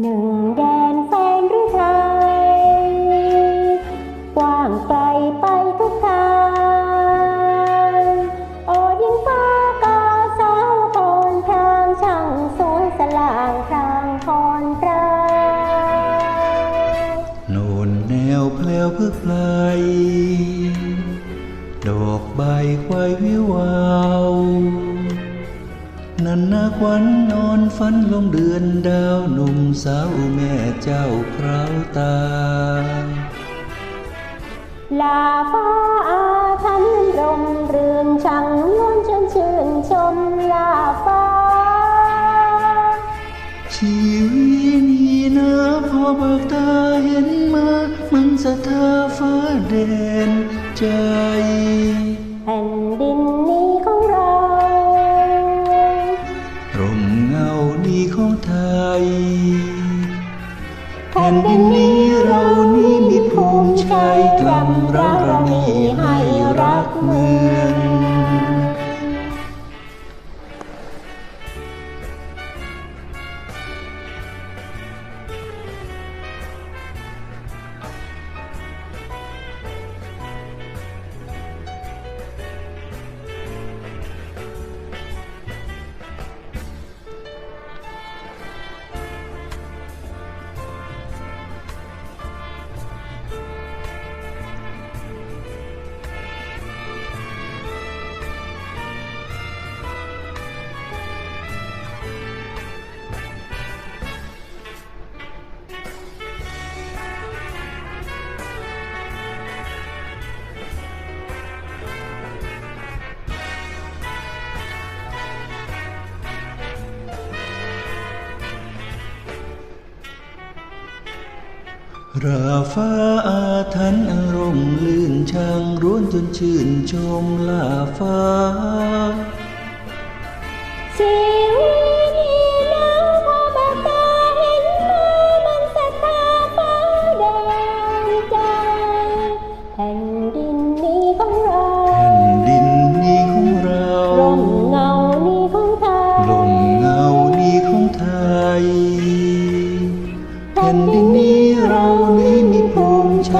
หนึ่งแดนแฟนหรือไทย กว้างไกลไปทุกทางโอยิงฟ้ากาสาวพรทางช่างสวยสลางทางพรปราโน่นแนวแพลวพึกไพลดอกใบควายวิววาว นันนาควันนอนฝันลงเดือนดาวหนุ่มสาวแม่เจ้าคราวตา ลาฟ้าอาทันรมเรืองช่างนวลชวนชื่นชมลาฟ้า ชีวิตนี้นะพอเบิกตาเห็นมา มันสะท้าฟ้าแดนใจ แผ่นดิน ไทยแผ่นดินนี้เรานี้มีภูมิใจกลำรักเรามีให้รักเมือง ราฟ้าอาทันอันร่มลื่นช่างร้วนจนชื่นชมลาฟ้า เสวีน้วพอบตาเห็นมามันสตาฟ้าแดงใจแห่ง ผ่นดินนี้เรานี้มีภูมิใจ